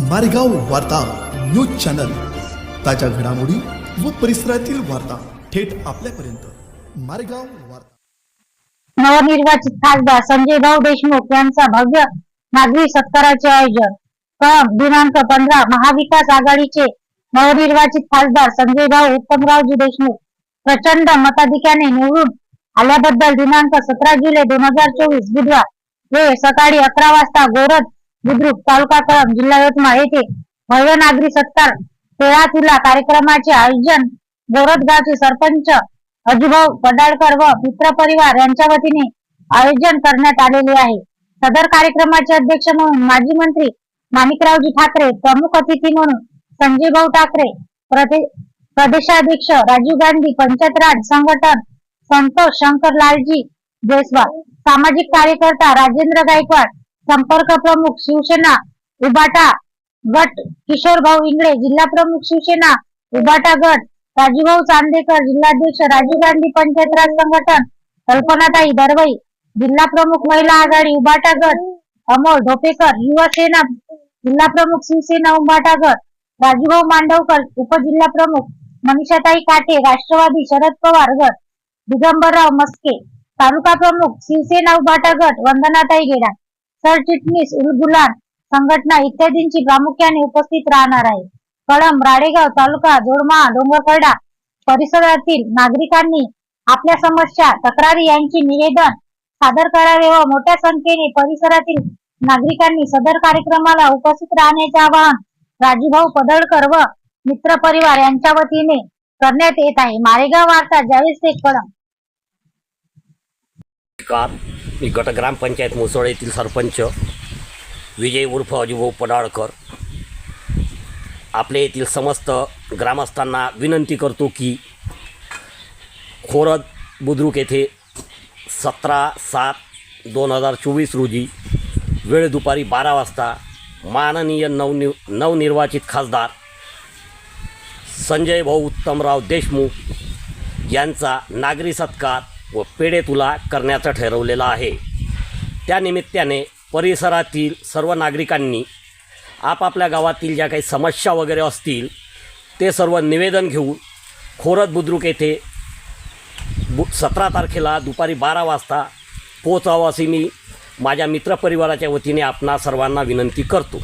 मारेगाव वार्ता news channel. ताज्या घडामोडी व परिसरातील वार्ता थेट आपल्यापर्यंत. मारेगाव वार्ता. नवनिर्वाचित खासदार संजय भाऊ देशमुख यांचा भव्य नागरी सत्काराचे आयोजन. दिनांक पंधरा महाविकास आघाडीचे नवनिर्वाचित खासदार संजय भाऊ उत्तमरावजी देशमुख प्रचंड मताधिक्याने निवडून आल्याबद्दल दिनांक सतरा जुलै दोन हजार चोवीस बुधवार हे सकाळी अकरा वाजता गोरज बुद्रुक तालुका कळम जिल्हा यवतमाळ येथे भव्य नागरी सत्कार तेळा तुला कार्यक्रमाचे आयोजन गोरज गावचे सरपंच अजुभाऊ पडाळकर व मित्र परिवार यांच्या वतीने आयोजन करण्यात आलेले आहे. सदर कार्यक्रमाचे अध्यक्ष म्हणून माजी मंत्री माणिकरावजी ठाकरे प्रमुख अतिथी म्हणून संजय भाऊ ठाकरे प्रदे- प्रदेशाध्यक्ष राजीव गांधी पंचायत राज संघटन संतोष शंकर लालजी जयस्वाल सामाजिक कार्यकर्ता राजेंद्र गायकवाड संपर्क प्रमुख शिवसेना उबाटा गट किशोर भाऊ इंगळे जिल्हा प्रमुख शिवसेना उबाटा गट राजूभाऊ चांदेकर जिल्हाध्यक्ष राजीव गांधी पंचायत राज संघटन कल्पनाताई दरवई जिल्हा प्रमुख महिला आघाडी उबाटा गट अमोल ढोपेकर युवा सेना जिल्हा प्रमुख शिवसेना उबाटा गट राजूभाऊ मांडवकर उपजिल्हा प्रमुख मनीषाताई काटे राष्ट्रवादी शरद पवार गट दिगंबरराव मस्के तालुका प्रमुख शिवसेना उबाटा गट वंदनाताई गेडा सरचिटणीस उलगुलान संघटना इत्यादींची प्रामुख्याने उपस्थित राहणार आहे. कळंब राडेगाव तालुका जोडमा डोंगरकडा परिसरातील नागरिकांनी आपल्या समस्या तक्रारी यांची निवेदन सादर करावे व मोठ्या संख्येने परिसरातील नागरिकांनी सदर कार्यक्रमाला उपस्थित राहण्याचे आवाहन राजूभाऊ पदळकर व मित्र परिवार यांच्या वतीने करण्यात येत आहे. मारेगाव वार्ता जावेद ते कळम मी गट ग्रामपंचायत मुसळ येथील सरपंच विजय उर्फ अजिभाऊ पडाळकर. आपल्या येथील समस्त ग्रामस्थांना विनंती करतो की खोरद बुद्रुक येथे सतरा सात दोन हजार चोवीस रोजी वेळ दुपारी बारा वाजता माननीय नवनि नवनिर्वाचित खासदार संजय भाऊ उत्तमराव देशमुख यांचा नागरी सत्कार व पेढे तुला करण्याचं ठरवलेलं आहे. त्यानिमित्ताने परिसरातील सर्व नागरिकांनी आपापल्या गावातील ज्या काही समस्या वगैरे असतील ते सर्व निवेदन घेऊन खोरद बुद्रुक येथे बु सतरा तारखेला दुपारी बारा वाजता पोचावं अशी मी माझ्या मित्रपरिवाराच्या वतीने आपणा सर्वांना विनंती करतो.